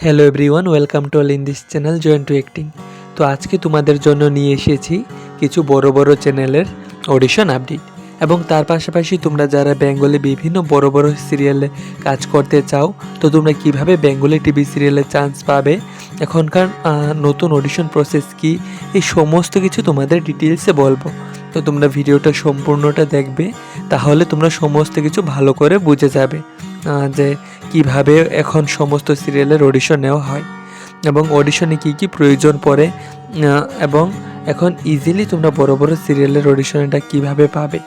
Hello everyone welcome to all in this channel join to acting তো আজকে তোমাদের জন্য নিয়ে এসেছি কিছু বড় বড় চ্যানেলের অডিশন আপডেট এবং তার পাশাপাশি তোমরা যারা বেঙ্গলে বিভিন্ন বড় বড় সিরিয়ালে কাজ করতে চাও, তো তোমরা কীভাবে বেঙ্গলি টিভি সিরিয়ালে চান্স পাবে? এখনকার নতুন অডিশন প্রসেস কি? এই সমস্ত কিছু তোমাদের ডিটেলসে বলব। তো তোমরা ভিডিওটা সম্পূর্ণটা দেখবে, তাহলে তোমরা সমস্ত কিছু ভালো করে বুঝে যাবে। যে কীভাবে এখন সমস্ত সিরিয়ালের অডিশন নেওয়া হয় এবং অডিশনে কি কি প্রয়োজন পড়ে এবং এখন ইজিলি তোমরা বড় বড় সিরিয়ালের অডিশনটা কীভাবে পাবে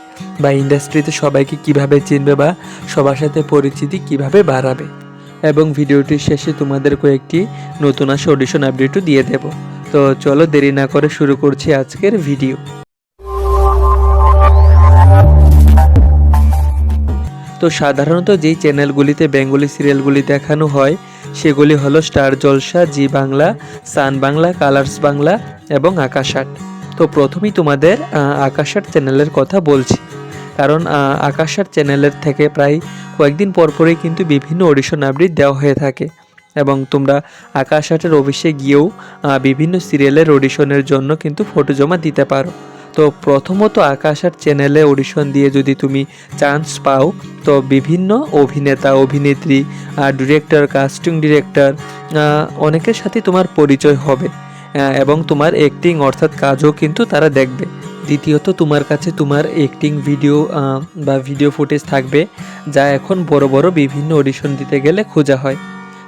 বা ইন্ডাস্ট্রিতে সবাইকে কীভাবে চিনবে বা সবার সাথে পরিচিতি কীভাবে বাড়াবে। এবং ভিডিওটির শেষে তোমাদের কয়েকটি নতুন আসা অডিশন আপডেটও দিয়ে দেব। তো চলো দেরি না করে শুরু করছি আজকের ভিডিও তো সাধারণত যেই চ্যানেলগুলিতে বেঙ্গলি সিরিয়ালগুলি দেখানো হয় সেগুলি হলো star Jalsha Zee Bangla Sun Bangla Colors Bangla এবং আকাশাট তো প্রথমেই তোমাদের আকাশাট চ্যানেলের কথা বলছি। কারণ আহ, আকাশাট চ্যানেলের থেকে প্রায় কয়েকদিন পরপরই কিন্তু বিভিন্ন অডিশন আপডেট দেওয়া হয়ে থাকে এবং তোমরা আকাশাটের অফিসে গিয়েও বিভিন্ন সিরিয়ালের অডিশনের জন্য কিন্তু ফটো জমা দিতে পারো। তো প্রথমত আকাশার চ্যানেলে অডিশন দিয়ে যদি তুমি চান্স পাও, তো বিভিন্ন অভিনেতা, অভিনেত্রী ডিরেক্টর কাস্টিং ডিরেক্টর অনেকের সাথে তোমার পরিচয় হবে এবং তোমার অ্যাক্টিং অর্থাৎ কাজও কিন্তু তারা দেখবে। দ্বিতীয়ত তোমার কাছে তোমার অ্যাক্টিং ভিডিও বা ভিডিও ফুটেজ থাকবে, যা এখন বড় বড় বিভিন্ন অডিশন দিতে গেলে খোঁজা হয়।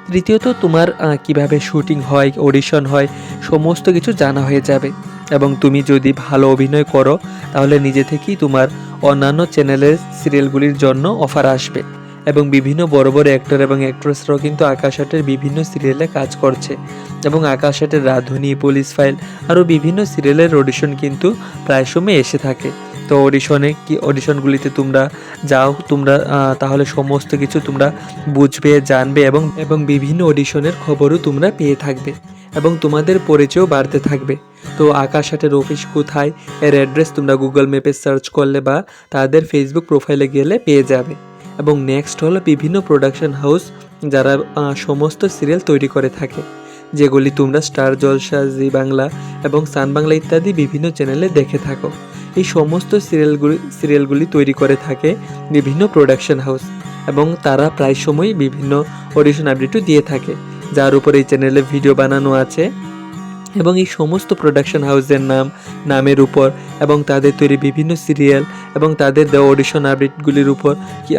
তৃতীয়ত তোমার কীভাবে শুটিং হয় অডিশন হয়, সমস্ত কিছু জানা হয়ে যাবে। এবং তুমি যদি ভালো অভিনয় করো, তাহলে নিজে থেকেই তোমার অন্যান্য চ্যানেলের সিরিয়ালগুলির জন্য অফার আসবে। এবং বিভিন্ন বড় বড় অ্যাক্টর এবং অ্যাক্ট্রেসরাও কিন্তু আকাশাটের বিভিন্ন সিরিয়ালে কাজ করছে। এবং আকাশাটের রাধুনী, পুলিশ ফাইল, আরও বিভিন্ন সিরিয়ালের অডিশন কিন্তু প্রায় সময় এসে থাকে। তো অডিশনে কি অডিশনগুলিতে তোমরা যাও, তোমরা তাহলে সমস্ত কিছু তোমরা বুঝবে, জানবে এবং এবং বিভিন্ন অডিশনের খবরও তোমরা পেয়ে থাকবে। এবং তোমাদের পরিচয়ও বাড়তে থাকবে। তো আকাশ হাটের অফিস কোথায়? এর অ্যাড্রেস তোমরা গুগল ম্যাপে সার্চ করলে বা তাদের ফেসবুক প্রোফাইলে গেলে পেয়ে যাবে। এবং নেক্সট হলো বিভিন্ন প্রোডাকশন হাউস যারা সমস্ত সিরিয়াল তৈরি করে থাকে। যেগুলি তোমরা স্টার জলসা জি বাংলা এবং সান বাংলা ইত্যাদি বিভিন্ন চ্যানেলে দেখে থাকো। এই সমস্ত সিরিয়ালগুলি সিরিয়ালগুলি তৈরি করে থাকে বিভিন্ন প্রোডাকশন হাউস এবং তারা প্রায় সময় বিভিন্ন অডিশন আপডেটও দিয়ে থাকে। যার উপর এই চ্যানেলে ভিডিও বানানো আছে। এবং এই সমস্ত প্রোডাকশন হাউসের নাম, নামের উপর এবং তাদের তৈরি বিভিন্ন সিরিয়াল এবং তাদের দেওয়া অডিশন আপডেটগুলির উপর কি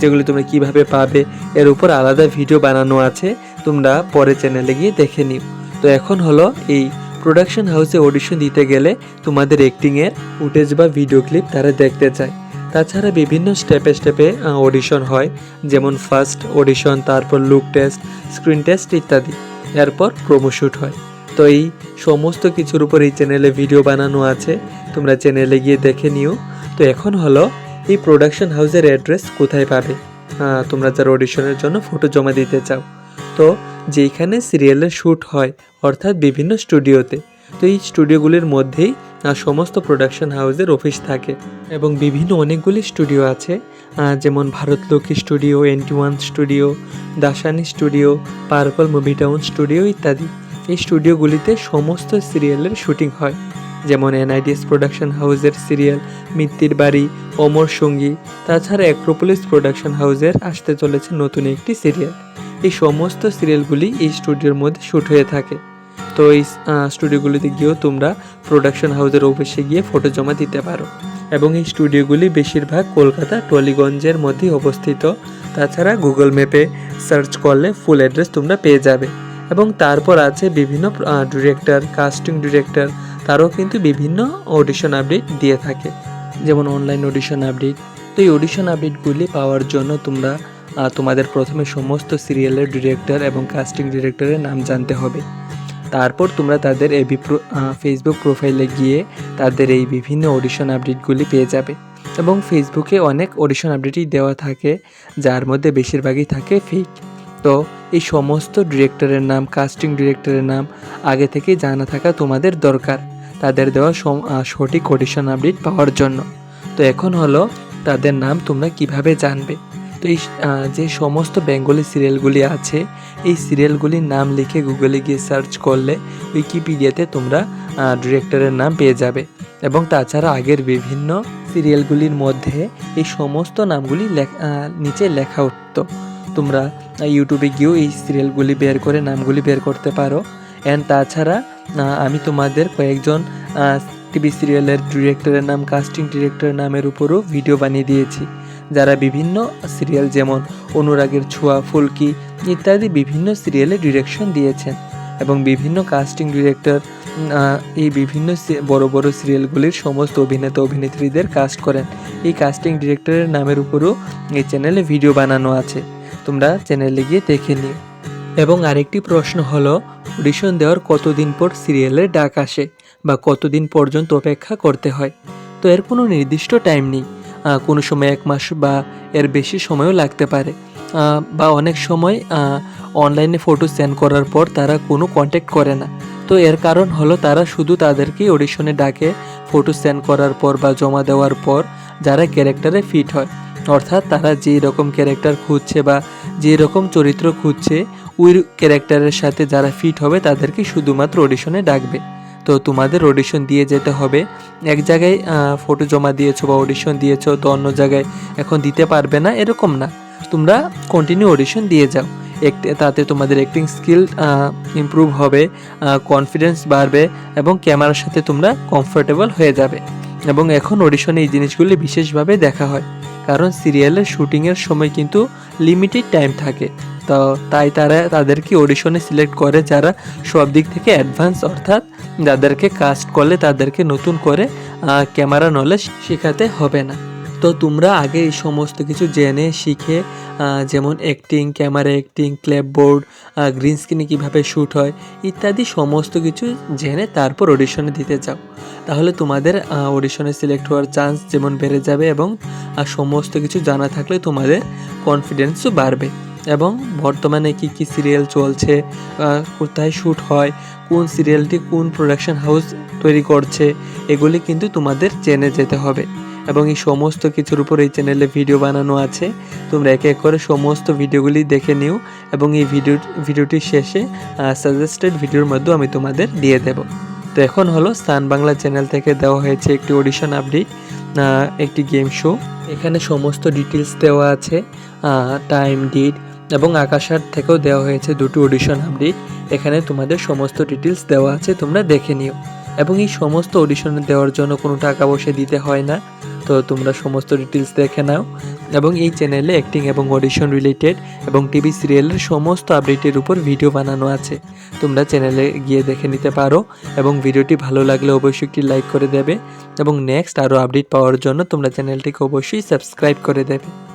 যেগুলি তোমরা কীভাবে পাবে, এর উপর আলাদা ভিডিও বানানো আছে, তোমরা পরে চ্যানেলে গিয়ে দেখে নিও। তো এখন হলো এই প্রোডাকশন হাউসে অডিশন দিতে গেলে তোমাদের অ্যাক্টিংয়ের ফুটেজ বা ভিডিও ক্লিপ তারা দেখতে চায়। তাছাড়া বিভিন্ন স্টেপে স্টেপে অডিশন হয়, যেমন ফার্স্ট অডিশন তারপর লুক টেস্ট স্ক্রিন টেস্ট ইত্যাদি। এরপর প্রোমো শ্যুট হয়। তো এই সমস্ত কিছুর উপর এই চ্যানেলে ভিডিও বানানো আছে। তোমরা চ্যানেলে গিয়ে দেখে নিও। তো এখন হলো এই প্রোডাকশন হাউসের অ্যাড্রেস কোথায় পাবে? তোমরা যারা অডিশনের জন্য ফটো জমা দিতে চাও। তো যেইখানে সিরিয়ালের শ্যুট হয়, অর্থাৎ বিভিন্ন স্টুডিওতে তো এই স্টুডিওগুলির মধ্যেই সমস্ত প্রোডাকশন হাউসের অফিস থাকে এবং বিভিন্ন অনেকগুলি স্টুডিও আছে। যেমন Bharatlakshmi studio NT one studio Dasani studio purple movie town studio ইত্যাদি। এই স্টুডিওগুলিতে সমস্ত সিরিয়ালের শুটিং হয়, যেমন এনআইডিএস প্রোডাকশন হাউসের সিরিয়াল, মিত্তির বাড়ি অমর সঙ্গী, তাছাড়া অ্যাক্রোপোলিস প্রোডাকশন হাউসের আসতে চলেছে নতুন একটি সিরিয়াল। এই সমস্ত সিরিয়ালগুলি এই স্টুডিওর মধ্যে শ্যুট হয়ে থাকে। তো এই স্টুডিওগুলিতে গিয়েও তোমরা প্রোডাকশন হাউসের অফিসে গিয়ে ফটো জমা দিতে পারো। এবং এই স্টুডিওগুলি বেশিরভাগ কলকাতা, টলিগঞ্জের মধ্যেই অবস্থিত। তাছাড়া গুগল ম্যাপে সার্চ করলে ফুল অ্যাড্রেস তোমরা পেয়ে যাবে। এবং তারপর আছে বিভিন্ন ডিরেক্টর কাস্টিং ডিরেক্টর তারাও কিন্তু বিভিন্ন অডিশন আপডেট দিয়ে থাকে। যেমন অনলাইন অডিশন আপডেট তো এই অডিশন আপডেটগুলি পাওয়ার জন্য তোমরা তোমাদের প্রথমে সমস্ত সিরিয়ালের ডিরেক্টর এবং কাস্টিং ডিরেক্টরের নাম জানতে হবে। তারপর তোমরা তাদের এবি ফেসবুক প্রোফাইলে গিয়ে তাদের এই বিভিন্ন অডিশন আপডেটগুলি পেয়ে যাবে। এবং ফেসবুকে অনেক অডিশন আপডেটই দেওয়া থাকে, যার মধ্যে বেশিরভাগই থাকে ফেক তো এই সমস্ত ডিরেক্টরের নাম কাস্টিং ডিরেক্টরের নাম আগে থেকে জানা থাকা তোমাদের দরকার। তাদের দেওয়া সঠিক অডিশন আপডেট পাওয়ার জন্য। তো এখন হলো তাদের নাম তোমরা কীভাবে জানবে? তো এই যে সমস্ত বেঙ্গলি সিরিয়ালগুলি আছে, এই সিরিয়ালগুলির নাম লিখে গুগলে গিয়ে সার্চ করলে উইকিপিডিয়াতে তোমরা ডিরেক্টরের নাম পেয়ে যাবে। এবং তাছাড়া আগের বিভিন্ন সিরিয়ালগুলির মধ্যে এই সমস্ত নামগুলি নিচে লেখা উঠতো। তোমরা ইউটিউবে গিয়েও এই সিরিয়ালগুলি বের করে, নামগুলি বের করতে পারো। অ্যান্ড তাছাড়া আমি তোমাদের কয়েকজন টিভি সিরিয়ালের ডিরেক্টরের নাম কাস্টিং ডিরেক্টরের নামের উপরও ভিডিও বানিয়ে দিয়েছি। যারা বিভিন্ন সিরিয়াল যেমন অনুরাগের ছোঁয়া, ফুলকি ইত্যাদি বিভিন্ন সিরিয়ালে ডিরেকশন দিয়েছেন। এবং বিভিন্ন কাস্টিং ডিরেক্টর এই বিভিন্ন বড় বড় সিরিয়ালগুলির সমস্ত অভিনেতা, অভিনেত্রীদের কাস্ট করেন। এই কাস্টিং ডিরেক্টরের নামের উপরও এই চ্যানেলে ভিডিও বানানো আছে। তোমরা চ্যানেলে গিয়ে দেখে নিও। এবং আরেকটি প্রশ্ন হলো অডিশন দেওয়ার কতদিন পর সিরিয়ালের ডাক আসে বা কতদিন পর্যন্ত অপেক্ষা করতে হয়? তো এর কোনো নির্দিষ্ট টাইম নেই। কোনো সময় এক মাস বা এর বেশি সময়ও লাগতে পারে। বা অনেক সময় অনলাইনে ফটো সেন্ড করার পর তারা কোনো কন্ট্যাক্ট করে না। তো এর কারণ হলো তারা শুধু তাদেরকে অডিশনে ডাকে ফটো সেন্ড করার পর বা জমা দেওয়ার পর যারা ক্যারেক্টারে ফিট হয়। অর্থাৎ তারা যেই রকম ক্যারেক্টার খুঁজছে বা যে রকম চরিত্র খুঁজছে, ওই ক্যারেক্টারের সাথে যারা ফিট হবে তাদেরকে শুধুমাত্র অডিশনে ডাকবে। তো তোমাদের অডিশন দিয়ে যেতে হবে। এক জায়গায় ফটো জমা দিয়েছ বা অডিশন দিয়েছ, তো অন্য জায়গায় এখন দিতে পারবে না, এরকম না। তোমরা কন্টিনিউ অডিশন দিয়ে যাও। তাতে তোমাদের অ্যাক্টিং স্কিল ইমপ্রুভ হবে কনফিডেন্স বাড়বে এবং ক্যামেরার সাথে তোমরা কমফোর্টেবল হয়ে যাবে। এবং এখন অডিশনে এই জিনিসগুলি বিশেষভাবে দেখা হয়। কারণ সিরিয়ালের শুটিংয়ের সময় কিন্তু লিমিটেড টাইম থাকে। তো তাই তারা তাদেরকে অডিশনে সিলেক্ট করে যারা সব দিক থেকে অ্যাডভান্স অর্থাৎ যাদেরকে কাস্ট করলে তাদেরকে নতুন করে ক্যামেরা নলেজ শেখাতে হবে না। তো তোমরা আগে এই সমস্ত কিছু জেনে শিখে যেমন acting camera acting clapboard green স্ক্রিনে কীভাবে শ্যুট হয়, ইত্যাদি সমস্ত কিছু জেনে তারপর অডিশনে দিতে যাও তাহলে তোমাদের অডিশনে সিলেক্ট হওয়ার চান্স যেমন বেড়ে যাবে এবং সমস্ত কিছু জানা থাকলে তোমাদের কনফিডেন্সও বাড়বে। এবং বর্তমানে কি কি সিরিয়াল চলছে কোথায় শ্যুট হয়, কোন সিরিয়ালটি কোন প্রোডাকশন হাউস তৈরি করছে, এগুলি কিন্তু তোমাদের জেনে যেতে হবে। এবং এই সমস্ত কিছুর উপর এই চ্যানেলে ভিডিও বানানো আছে। তোমরা এক এক করে সমস্ত ভিডিওগুলি দেখে নিও এবং এই ভিডিও ভিডিওটির শেষে সাজেস্টেড ভিডিওর মধ্যে আমি তোমাদের দিয়ে দেব। তো এখন হলো স্থান বাংলা চ্যানেল থেকে দেওয়া হয়েছে একটি অডিশন আপডেট একটি গেম শো এখানে সমস্ত ডিটেলস দেওয়া আছে টাইম ডেট এবং আকাশার থেকেও দেওয়া হয়েছে দুটো অডিশন আপডেট এখানে তোমাদের সমস্ত ডিটেলস দেওয়া আছে, তোমরা দেখে নিও। এবং এই সমস্ত অডিশনে দেওয়ার জন্য কোনো টাকা পয়সা দিতে হয় না। তো তোমরা সমস্ত ডিটেলস দেখে নাও। এবং এই চ্যানেলে অ্যাক্টিং এবং অডিশন রিলেটেড এবং টিভি সিরিয়ালের সমস্ত আপডেটের উপর ভিডিও বানানো আছে। তোমরা চ্যানেলে গিয়ে দেখে নিতে পারো এবং ভিডিওটি ভালো লাগলে অবশ্যই একটি লাইক করে দেবে। এবং নেক্সট আরও আপডেট পাওয়ার জন্য তোমরা চ্যানেলটিকে অবশ্যই সাবস্ক্রাইব করে দেবে।